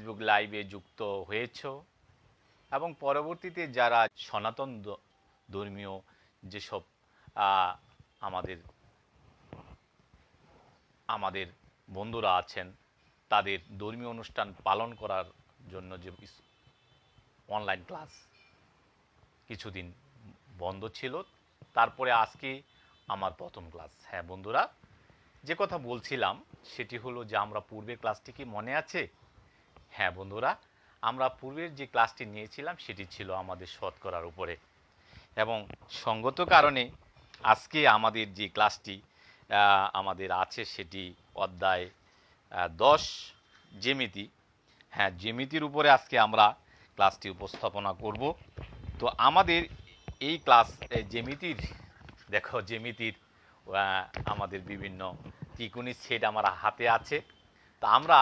Facebook লাইভে যুক্ত হয়েছ এবং পরবর্তীতে যারা সনাতন ধর্মীয় যেসব আমাদের আমাদের বন্ধুরা আছেন, তাদের ধর্মীয় অনুষ্ঠান পালন করার জন্য যে অনলাইন ক্লাস কিছুদিন বন্ধ ছিল, তারপরে আজকে আমার প্রথম ক্লাস হ্যাঁ বন্ধুরা, যে কথা বলছিলাম সেটি হলো যে আমরা পূর্বের ক্লাসটি কি মনে আছে? হ্যাঁ বন্ধুরা আমরা পূর্বের যে ক্লাসটি নিয়েছিলাম সেটি ছিল আমাদের শতকরার উপরে। এবং সঙ্গত কারণে আজকে আমাদের যে ক্লাসটি আমাদের আছে সেটি অধ্যায় দশ জ্যামিতি। হ্যাঁ জ্যামিতির উপরে আজকে আমরা ক্লাসটি উপস্থাপনা করব। তো আমাদের এই ক্লাস এই জ্যামিতির দেখো জ্যামিতির আহ, আমাদের বিভিন্ন ত্রিকোণী সেট আমার হাতে আছে। তা আমরা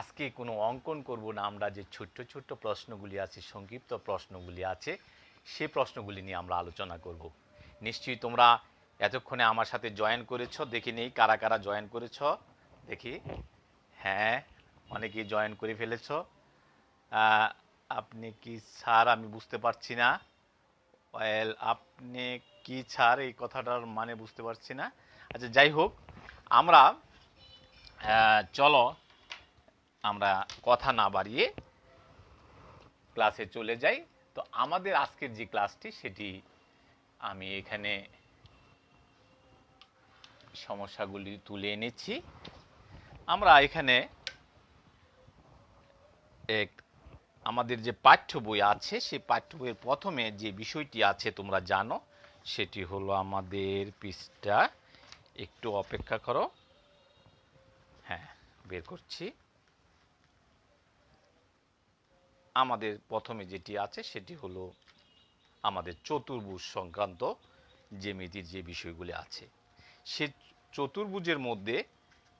আজকে কোনো অঙ্কন করব না, আমরা যে ছোট্ট ছোট্ট প্রশ্নগুলি আছে, সংক্ষিপ্ত প্রশ্নগুলি আছে, সে প্রশ্নগুলি নিয়ে আমরা আলোচনা করব। নিশ্চয়ই তোমরা এতক্ষণে আমার সাথে জয়েন করেছ, দেখি নেই কারা কারা জয়েন করেছ, দেখি। হ্যাঁ অনেকেই জয়েন করে ফেলেছ। আপনি কি স্যার আমি বুঝতে পারছি না। ওয়েল আপনি কি ছাড় এই কথাটার মানে বুঝতে পারছি না। আচ্ছা যাই হোক, আমরা চলো আমরা কথা না বাড়িয়ে ক্লাসে চলে যাই। তো আমাদের আজকের যে ক্লাসটি সেটি আমি এখানে সমস্যাগুলি তুলে এনেছি। আমরা এখানে এক আমাদের যে পাঠ্য বই আছে, সেই পাঠ্য বইয়ের প্রথমে যে বিষয়টি আছে তোমরা জানো, সেটি হলো আমাদের পৃষ্ঠা। একটু অপেক্ষা করো। হ্যাঁ বের করছি। আমাদের প্রথমে যেটি আছে, সেটি হলো আমাদের চতুর্ভুজ সংক্রান্ত যে জ্যামিতির যে বিষয়গুলি আছে। সে চতুর্ভুজের মধ্যে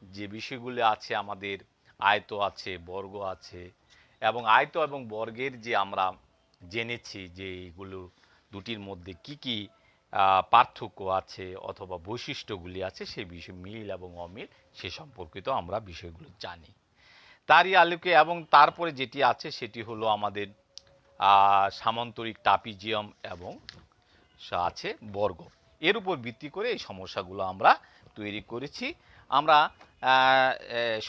যে বিষয়গুলি আছে, আমাদের আয়ত আছে, বর্গ আছে এবং আয়ত এবং বর্গের যে আমরা জেনেছি যে এইগুলো দুটির মধ্যে কি কি পার্থক্য আছে অথবা বৈশিষ্ট্যগুলি আছে সেই বিষয় মিল এবং অমিল, সে সম্পর্কিত আমরা বিষয়গুলো জানি। তারই আলোকে এবং তারপরে যেটি আছে সেটি হলো আমাদের সামান্তরিক টাপিজিয়াম এবং আছে বর্গ। এর উপর ভিত্তি করে এই সমস্যাগুলো আমরা তৈরি করেছি। আমরা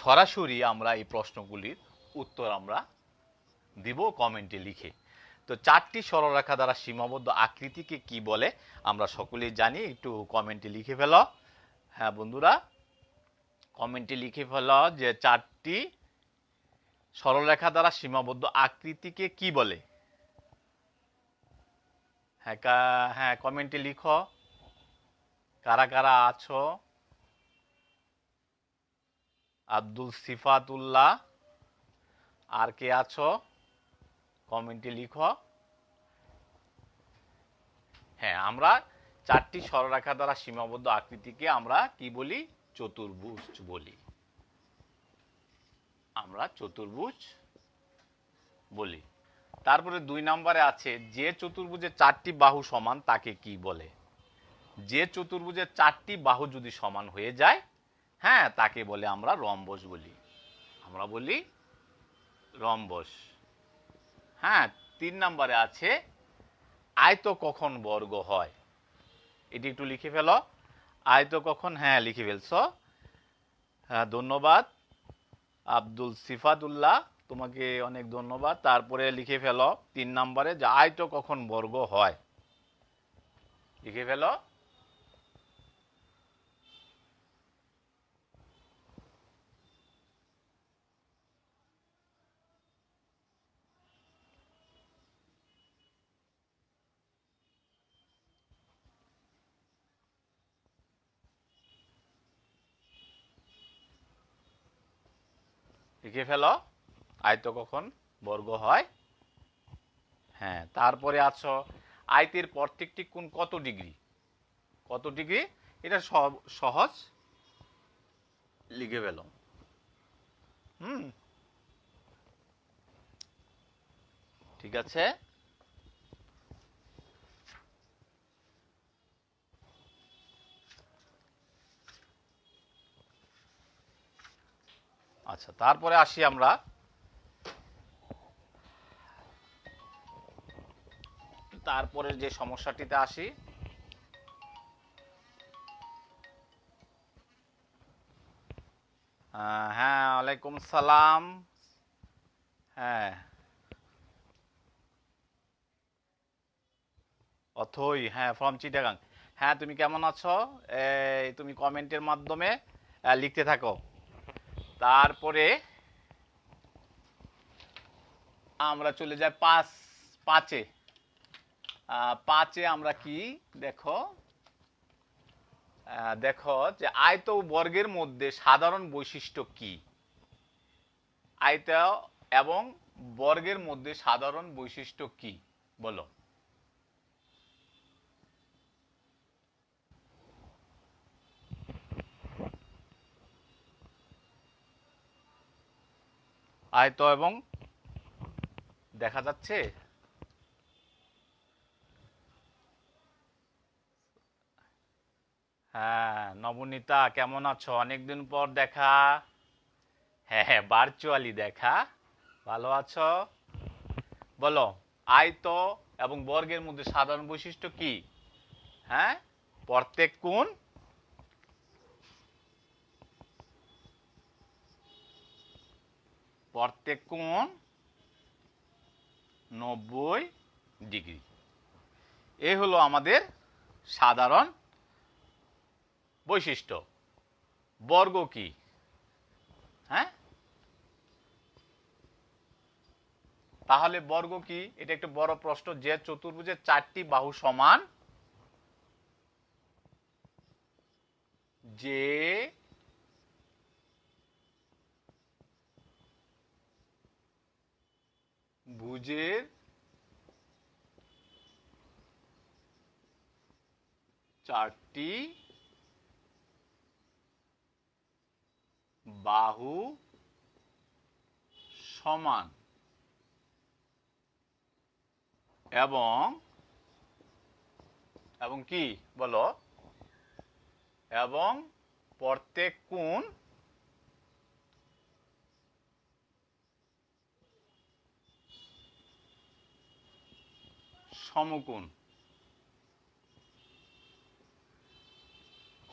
সরাসরি আমরা এই প্রশ্নগুলির উত্তর আমরা দিব কমেন্টে লিখে। তো চারটি সরলরেখা দ্বারা সীমাবদ্ধ আকৃতিকে কি বলে আমরা সকলেই জানি। একটু কমেন্টে লিখে ফেল। হ্যাঁ বন্ধুরা, কমেন্টে লিখে ফেল যে চারটি সরলরেখা দ্বারা সীমাবদ্ধ আকৃতিকে কি বলে? হ্যাঁ হ্যাঁ কমেন্টে লিখো। কারা কারা আছো? আব্দুল সিফাতুল্লাহ। আর কে আছো? কমেন্টে লিখো। হ্যাঁ আমরা চারটি সরলরেখা দ্বারা সীমাবদ্ধ আকৃতিকে আমরা কি বলি? চতুর্ভুজ বলি। আমরা চতুর্ভুজ বলি। তারপরে দুই নম্বরে আছে, যে চতুর্ভুজের চারটি বাহু সমান তাকে কি বলে? যে চতুর্ভুজের চারটি বাহু যদি সমান হয়ে যায় হ্যাঁ তাকে বলে আমরা রম্বস বলি। আমরা বলি রম্বস। হ্যাঁ তিন নম্বরে আছে, আয়ত কখন বর্গ হয়? এটি একটু লিখে ফেলো। আয়ত কখন? হ্যাঁ লিখে ফেলছো। হ্যাঁ ধন্যবাদ। আব্দুল সিফাতুল্লাহ, তোমাকে অনেক ধন্যবাদ। তারপরে লিখে ফেলো তিন নম্বরে যে আয়ত কখন বর্গ হয়? লিখে ফেলো। লিখে ফেল। আয়ত কখন? বর্গ হয়। হ্যাঁ তারপরে আছো, আয়তের প্রত্যেকটি কোন কত ডিগ্রি? কত ডিগ্রি? এটা সব সহজ। লিখে ফেল। হুম। ঠিক আছে? আচ্ছা তারপরে আসি আমরা। তারপরের যে সমস্যাটিতে আসি হ্যাঁ ওয়ালাইকুম সালাম। হ্যাঁ। অথই হ্যাঁ ফ্রম চিটাগাং হ্যাঁ তুমি কেমন আছো? তুমি কমেন্টের মাধ্যমে লিখতে থাকো। তারপরে আমরা চলে যাই পাঁচ, পাঁচে। পাঁচে আমরা কি? দেখো। দেখো যে আয়ত বর্গের মধ্যে সাধারণ বৈশিষ্ট্য কি? আয়ত এবং বর্গের মধ্যে সাধারণ বৈশিষ্ট্য কি? বলো। আয়ত এবং দেখা যাচ্ছে হ্যাঁ নবনীতা, কেমন আছো? অনেকদিন পর দেখা। হ্যাঁ হ্যাঁ ভার্চুয়ালি দেখা। ভালো আছো? বলো, আয়ত এবং বর্গের মধ্যে সাধারণ বৈশিষ্ট্য কি? হ্যাঁ প্রত্যেক কোণ প্রত্যেক কোণ নব্বই ডিগ্রি। এ হলো আমাদের সাধারণ বৈশিষ্ট্য। বর্গ কি? হ্যাঁ? তাহলে বর্গ কি? এটা একটা বড় প্রশ্ন। যে চতুর্ভুজের চারটি বাহু সমান যে ভুজের চারটি বাহু সমান এবং এবং কি বলো? এবং প্রত্যেক কোণ সমকোণ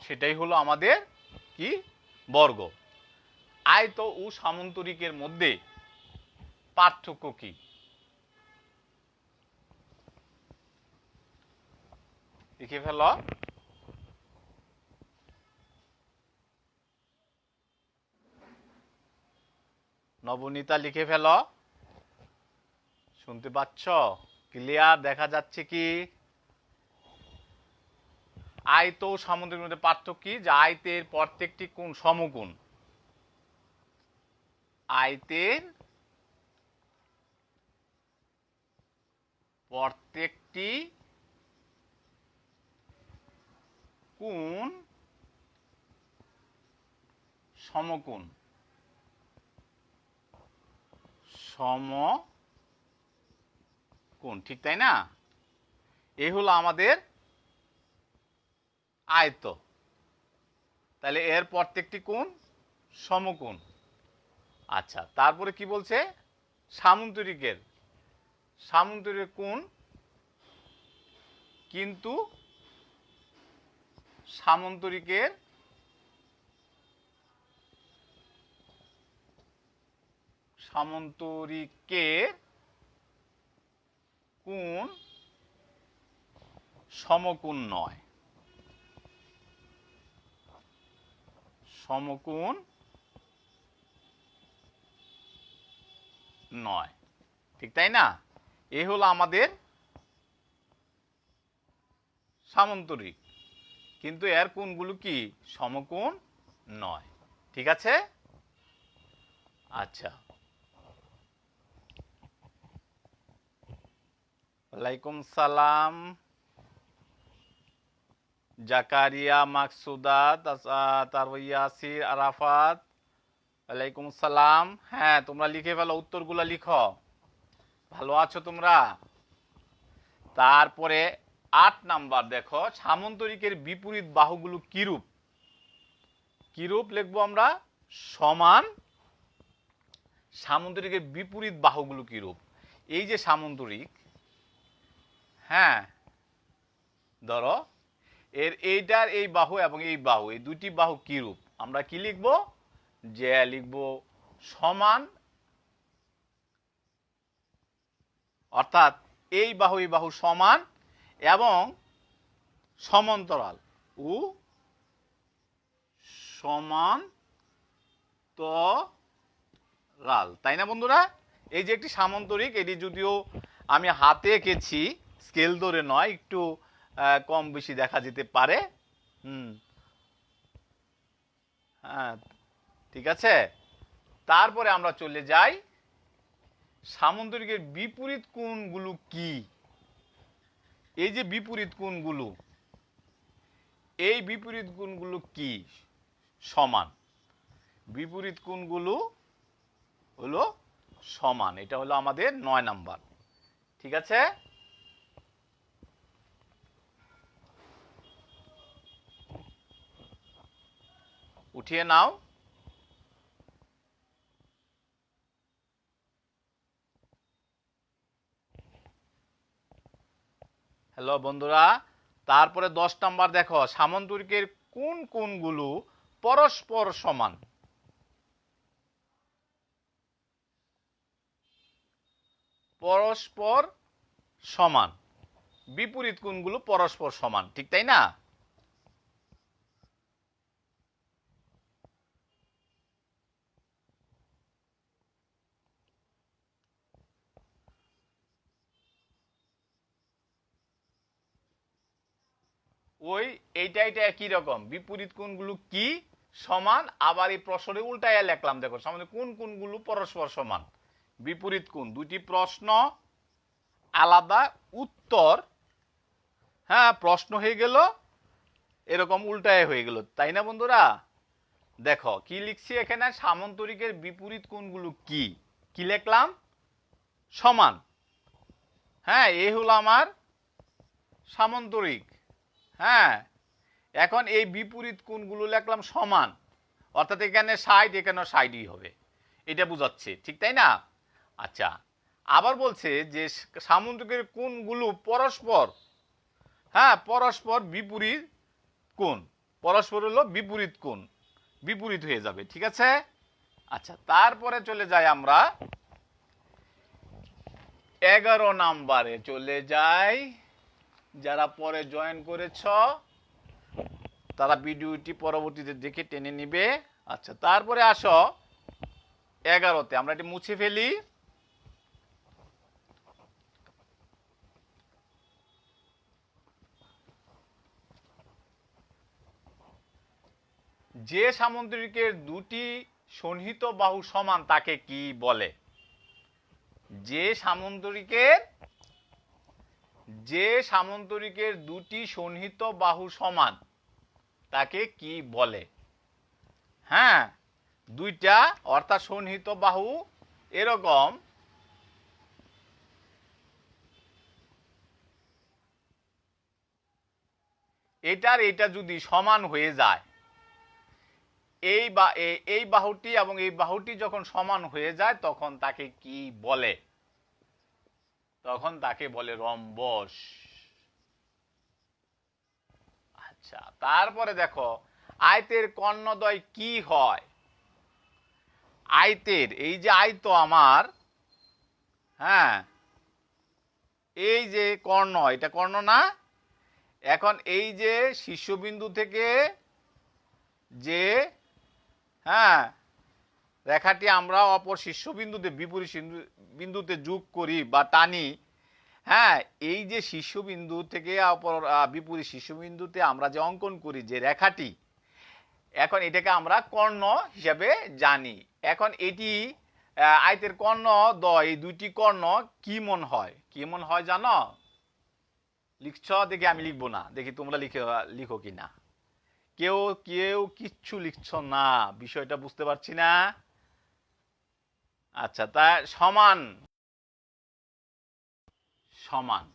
সেটাই হলো আমাদের কি? বর্গ। আয়ত ও সামন্তরিকের মধ্যে পার্থক্য কি? লিখে ফেল। নবনীতা লিখে ফেল। শুনতে পাচ্ছ? ক্লিয়ার দেখা যাচ্ছে কি? আয়ত ও সামুদ্রিক মধ্যে পার্থক্য কি? যে আয়তের প্রত্যেকটি কোণ সমকোণ। আয়তের প্রত্যেকটি কোণ সমকোণ সমকোণ ঠিক তাই না? এ হলো আমাদের আয়ত। তাহলে এর প্রত্যেকটি কোণ সমকোণ। আচ্ছা তারপরে কি বলছে? সামন্তরিকের। সামন্তরিক কোণ কিন্তু সামন্তরিকের সামন্তরিকের কোণ সমকোণ নয়। সমকোণ নয়। ঠিক তাই না? এ হলো আমাদের সামন্তরিক। কিন্তু এর কোণগুলো কি? সমকোণ নয়। ঠিক আছে? আচ্ছা। ওয়ালাইকুম সালাম। জাকারিয়া মাকসুদা তারপর ইয়াসির, আরাফাত। ওয়ালাইকুম সালাম। হ্যাঁ তোমরা লিখে ফেলো, উত্তরগুলো লিখো। ভালো আছো তোমরা? তারপরে আট নাম্বার দেখো, সামন্তরিকের বিপরীত বাহুগুলো কিরূপ? কিরূপ লিখব আমরা? সমান সামন্তরিকের বিপরীত বাহুগুলো কিরূপ? এই যে সামন্তরিক হ্যাঁ। ধরো, এর, এইটার এই বাহু এবং এই বাহু, এই দুটি বাহু রূপ? আমরা কি লিখব? যে লিখব সমান, অর্থাৎ এই বাহু এই বাহু সমান এবং সমান্তরাল। উ সমান রাল তাই না বন্ধুরা? এই যে একটি সামান্তরিক, এটি যদিও আমি হাতে এঁকেছি স্কেল ধরে নয়, একটু কম বেশি দেখা যেতে পারে। হুম। হ্যাঁ ঠিক আছে? তারপরে আমরা চলে যাই। সামান্তরিকের বিপরীত কোণগুলো কি? এই যে বিপরীত কোণগুলো, এই বিপরীত কোণগুলো কি? সমান। বিপরীত কোণগুলো হলো সমান, এটা হলো আমাদের নয় নাম্বার। ঠিক আছে? উঠিয়ে নাও। হ্যালো বন্ধুরা, তারপরে দশ নাম্বার দেখো, সামন্তরিকের কোন কোনগুলো পরস্পর সমান? পরস্পর সমান। বিপরীত কোণগুলো পরস্পর সমান, ঠিক তাই না? ওই এইটা এটা একই রকম। বিপরীত কোণগুলো কি? সমান। আবার এই প্রশ্নে উল্টাইয়া লেখলাম, দেখো। সামনে কোন কোনগুলো পরস্পর সমান? বিপরীত কোণ। দুটি প্রশ্ন, আলাদা উত্তর। হ্যাঁ প্রশ্ন হয়ে গেল, এরকম উল্টায় হয়ে গেল। তাই না বন্ধুরা? দেখো, কি লিখছি এখানে? সামন্তরিকের বিপরীত কোণগুলো কি? কি লিখলাম? সমান। হ্যাঁ এই হলো আমার সামান্তরিক। হ্যাঁ এখন এই বিপরীত কোণগুলো লিখলাম সমান। অর্থাৎ এখানে সাইড এখানে সাইডই হবে। এটা বোঝাচ্ছে, ঠিক তাই না? আচ্ছা আবার বলছে যে সামুদ্রিকের কোণগুলো পরস্পর হ্যাঁ পরস্পর বিপরীত কোণ। পরস্পর হলো বিপরীত কোণ, বিপরীত হয়ে যাবে, ঠিক আছে? আচ্ছা তারপরে চলে যাই আমরা। এগারো নাম্বারে চলে যাই। যারা পরে জয়েন করেছ, তারা ভিডিওটি পরবর্তীতে দেখে টেনে নিবে। আচ্ছা তারপরে আসো এগারোতে। আমরা এটি মুছে ফেলি। যে সামুদ্রিকের দুটি সন্নিহিত বাহু সমান তাকে কি বলে? যে সামুদ্রিকের যে সামন্তরিকের দুটি সন্নিহিত বাহু সমান, তাকে কি বলে? হ্যাঁ দুইটা অর্থাৎ সন্নিহিত বাহু এরকম। এটার এটা যদি সমান হয়ে যায়, এই বা এই বাহুটি এবং এই বাহুটি যখন সমান হয়ে যায়, তখন তাকে কি বলে? তখন তাকে বলে রম্বস আচ্ছা তারপরে দেখো, আয়তের কর্ণদয় কি হয়? আয়তের, এই যে আয়ত আমার হ্যাঁ এই যে কর্ণ, এটা কর্ণ না? এখন এই যে শীর্ষবিন্দু থেকে যে হ্যাঁ রেখাটি আমরা অপর শীর্ষবিন্দুতে বিপরীত বিন্দুতে যোগ করি বা টানি। হ্যাঁ এই যে শীর্ষবিন্দু থেকে অপর বিপরীত শীর্ষবিন্দুতে আমরা যে অঙ্কন করি, যে রেখাটি, এখন এটাকে আমরা কর্ণ হিসাবে জানি। এখন এটি আয়তের কর্ণ দ এই দুইটি কর্ণ কি মন হয়? কি মন হয় জানো? লিখছ, দেখি আমি লিখব না। দেখি তোমরা লিখে, লিখো কি না কেউ কেউ কিচ্ছু লিখছ না। বিষয়টা বুঝতে পারছি না। আচ্ছা তা সমান সমান।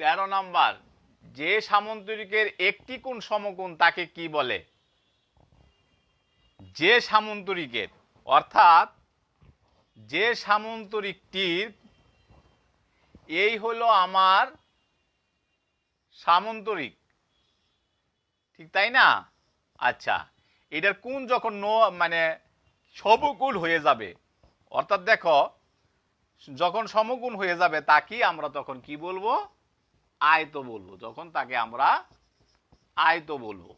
তেরো নাম্বার, যে সামন্তরিকের একটি কোণ সমকোণ তাকে কি বলে? যে সামন্তরিকের, অর্থাৎ যে সামন্তরিকটির, এই হলো আমার সামন্তরিক। ঠিক তাই না? আচ্ছা এটার কোন যখন মানে সমকুল হয়ে যাবে। অর্থাৎ দেখো, যখন সমগুণ হয়ে যাবে তাকে আমরা তখন কি বলব? আয়ত বলব। যখন তাকে আমরা আয়ত বলব।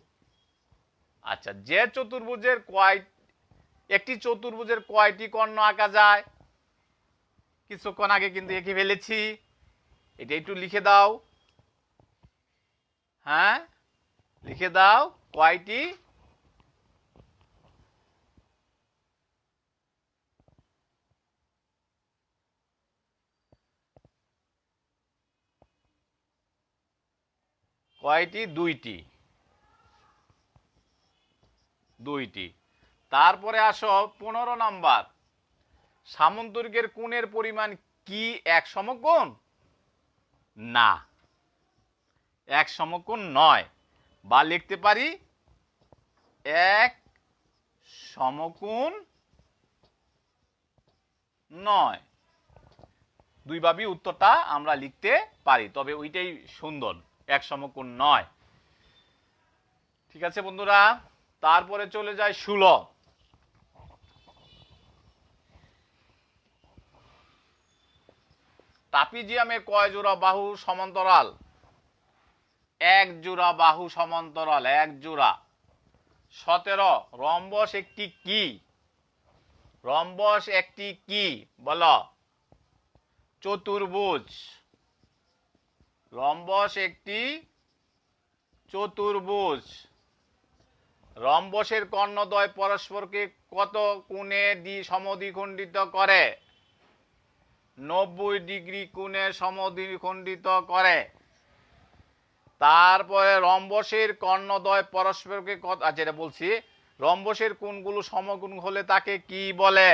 আচ্ছা যে চতুর্ভুজের কয় একটি চতুর্ভুজের কয়টি কর্ণ আঁকা যায়? কিছুক্ষণ আগে কিন্তু এঁকে ফেলেছি। এটা একটু লিখে দাও। হ্যাঁ? লিখে দাও কয়টি কয়টি? দুইটি। দুইটি। তারপরে আসো পনেরো নাম্বার। সামন্তরিকের কোণের পরিমাণ কি এক সমকোণ? না। এক সমকোণ নয়। বা লিখতে পারি এক সমকোণ নয়। দুইভাবেই উত্তরটা আমরা লিখতে পারি, তবে ওইটাই সুন্দর। এক সমকোণ নয়। ঠিক আছে বন্ধুরা? তারপরে চলে যায় ষোলো টাপিজিয়ামের কয় জোড়া বাহু সমান্তরাল? এক জোড়া বাহু সমান্তরাল, এক জোড়া। সতেরো, রম্বস একটি কি? রম্বস একটি কি? বল। চতুর্ভুজ। রম্বস একটি চতুর্ভুজ। রম্বসের কর্ণদ্বয় পরস্পরকে কত কোণে দ্বি সমদ্বিখণ্ডিত করে? নব্বই ডিগ্রি কোণে সমদ্বিখণ্ডিত করে। তারপরে রম্বসের কর্ণদ্বয় পরস্পরকে কত আচ্ছা এটা বলছি, রম্বসের কোণগুলো সমগুণ হলে তাকে কি বলে?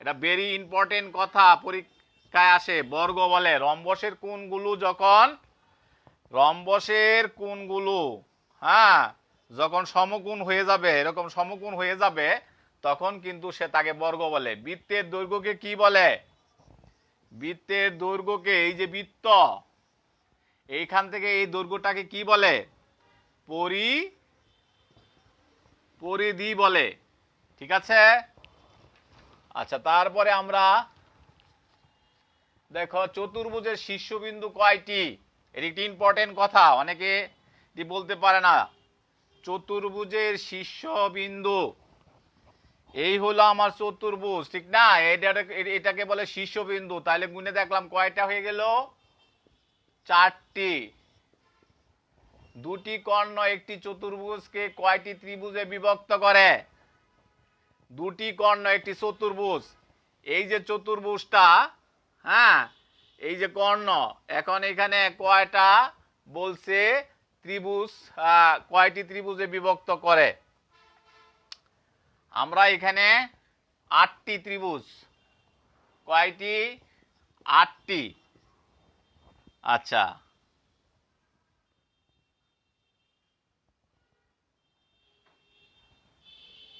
এটা ভেরি ইম্পর্টেন্ট কথা পরীক্ষায় আসে, বর্গ বলে, রম্বসের কোণগুলো যখন, রম্বসের কোণগুলো হ্যাঁ যখন সমগুণ হয়ে যাবে, এরকম সমগুণ হয়ে যাবে, তখন কিন্তু সে তাকে বর্গ বলে। বৃত্তের দৈর্ঘ্যকে কি বলে? বৃত্তের দৈর্ঘ্যকে, এই যে বৃত্ত, এইখান থেকে এই দৈর্ঘ্যটাকে কি বলে? পরি, পরিধি বলে। ঠিক আছে? আচ্ছা তারপরে আমরা দেখো, চতুর্ভুজের শীর্ষবিন্দু কয়টি? এটি একটি ইম্পর্টেন্ট কথা, অনেকে এটি বলতে পারে না। চতুর্ভুজের শীর্ষবিন্দু, এই হলো আমার চতুর্ভুজ, ঠিক না? এটাকে বলে শীর্ষবিন্দু। তাহলে গুনে দেখলাম, কয়টা হয়ে গেল? চারটি। দুটি কর্ণ একটি চতুর্ভুজকে কয়টি ত্রিভুজে বিভক্ত করে? দুটি কর্ণ একটি চতুর্ভুজ। এই যে চতুর্ভুজটা হ্যাঁ এই যে কর্ণ, এখন এখানে কয়টা বলছে ত্রিভুজ কয়টি ত্রিভুজে বিভক্ত করে? আমরা এখানে আটটি ত্রিভুজ। কয়টি? আটটি। আচ্ছা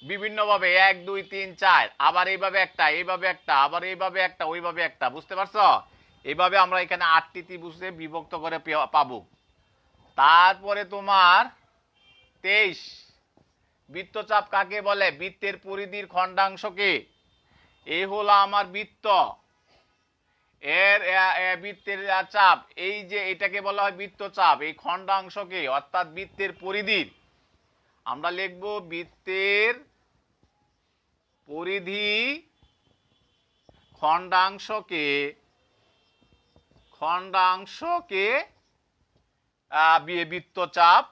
বিভিন্নভাবে এক, দুই, তিন, চার, আবার এইভাবে একটা এইভাবে একটা, আবার এইভাবে একটা, ওইভাবে একটা, বুঝতে পারছ? এইভাবে আমরা এখানে আটটি ত্রিভুজে বিভক্ত করে পাবো। তারপরে তোমার তেইশ। বৃত্তচাপ কাকে বলে? বৃত্তের পরিধির খণ্ডাংশকে এই হলো আমার বৃত্ত। এর বৃত্তের চাপ, এই যে এটাকে বলা হয় বৃত্তচাপ, এই খণ্ডাংশকে অর্থাৎ বৃত্তের পরিধির। আমরা লিখব বৃত্তের পরিধি খণ্ডাংশকে খণ্ডাংশকে বৃত্তচাপ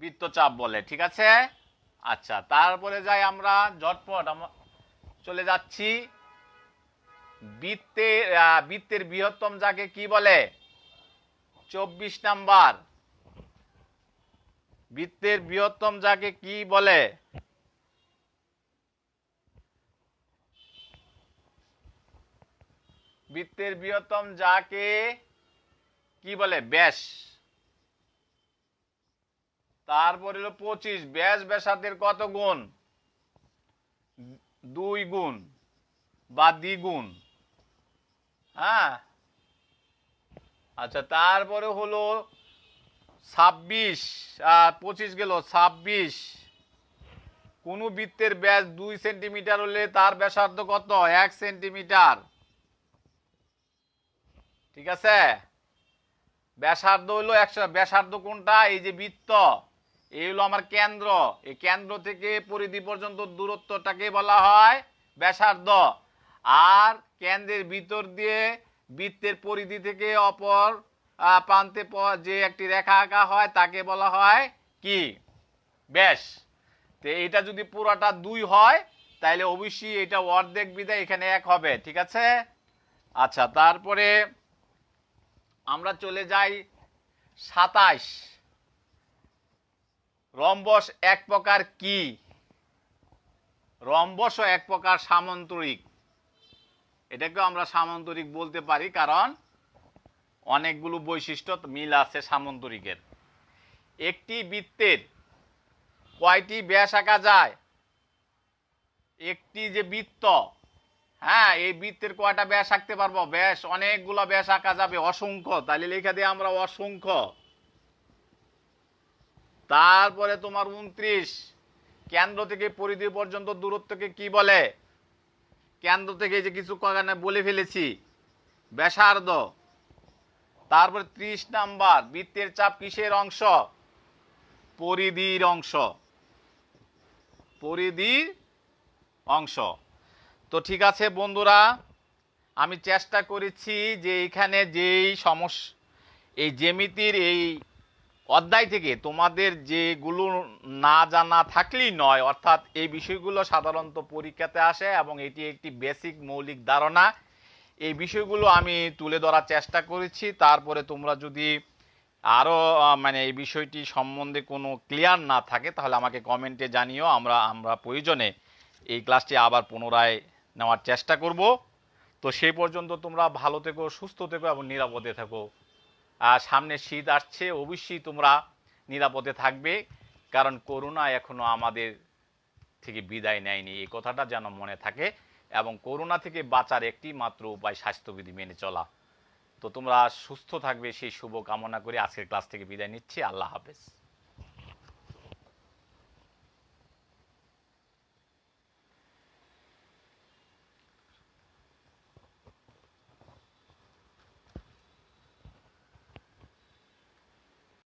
বৃত্তচাপ বলে, ঠিক আছে? আচ্ছা তারপরে যাই আমরা ঝটপট চলে যাচ্ছি। বৃত্তের বৃত্তের বৃহত্তম যাকে কি বলে? চব্বিশ নাম্বার। বৃত্তের বৃহত্তম যাকে কি বলে? বৃত্তের বৃহত্তম যাকে কি বলে? ব্যাস। তারপর হলো পঁচিশ। ব্যাস ব্যাসার্ধের কত গুণ? দুই গুণ বা দ্বিগুণ। হ্যাঁ? আচ্ছা তারপরে হলো ছাব্বিশ। আর পঁচিশ গেল ছাব্বিশ। কোনো বৃত্তের ব্যাস দুই সেন্টিমিটার হলে তার ব্যাসার্ধ কত? এক সেন্টিমিটার। ঠিক আছে? ব্যাসার্ধ হলো একশো, ব্যাসার্ধ কোনটা? এই যে বৃত্ত, এই হলো আমার কেন্দ্র। এই কেন্দ্র থেকে পরিধি পর্যন্ত দূরত্বটাকে বলা হয় ব্যাসার্ধ। আর কেন্দ্রের ভিতর দিয়ে বৃত্তের পরিধি থেকে অপর প্রান্তে যে একটি রেখা আঁকা হয়, তাকে বলা হয় কি? ব্যাস। তো এটা যদি পুরোটা দুই হয় তাহলে অবশ্যই এটা অর্ধেক বিদায় এখানে এক হবে, ঠিক আছে? আচ্ছা তারপরে আমরা চলে যাই সাতাশ। রম্বস এক প্রকার কি? রম্বসও এক প্রকার সামন্তরিক। এটাকেও আমরা সামন্তরিক বলতে পারি কারণ অনেকগুলো বৈশিষ্ট্য মিল আছে সামন্তরিকের। একটি বৃত্তের কয়টি ব্যাস আঁকা যায়? একটি যে বৃত্ত হ্যাঁ এই বৃত্তের কয়টা ব্যাস আঁকতে পারব? ব্যাস, অনেকগুলো ব্যাস আঁকা যাবে। অসংখ্য। তাহলে লেখা দিয়ে আমরা অসংখ্য। তারপরে তোমার উনত্রিশ। কেন্দ্র থেকে পরিধি পর্যন্ত দূরত্বকে কি বলে? কেন্দ্র থেকে যে কিছু বলে ফেলেছি। ব্যাসার্ধ। তারপরে ত্রিশ নাম্বার। বৃত্তের চাপ কিসের অংশ? পরিধির অংশ। পরিধির অংশ। তো ঠিক আছে বন্ধুরা, আমি চেষ্টা করেছি যে এখানে যেই সমস্যা, এই জ্যামিতির এই অধ্যায় থেকে তোমাদের যেগুলো না জানা থাকলেই নয়, অর্থাৎ এই বিষয়গুলো সাধারণত পরীক্ষাতে আসে এবং এটি একটি বেসিক মৌলিক ধারণা, এই বিষয়গুলো আমি তুলে ধরার চেষ্টা করেছি। তারপরে তোমরা যদি আরও মানে এই বিষয়টি সম্বন্ধে কোনো ক্লিয়ার না থাকে, তাহলে আমাকে কমেন্টে জানিও, আমরা আমরা প্রয়োজনে এই ক্লাসটি আবার পুনরায় নেওয়ার চেষ্টা করব। তো সেই পর্যন্ত তোমরা ভালো থেকো, সুস্থ থেকো এবং নিরাপদে থাকো। আর সামনে শীত আসছে, অবশ্যই তোমরা নিরাপদে থাকবে। কারণ করোনা এখনও আমাদের থেকে বিদায় নেয়নি, এই কথাটা যেন মনে থাকে। এবং করোনা থেকে বাঁচার একটি মাত্র উপায় স্বাস্থ্যবিধি মেনে চলা। তো তোমরা সুস্থ থাকবে, সেই শুভ কামনা করে আজকের ক্লাস থেকে বিদায় নিচ্ছি। আল্লাহ হাফেজ।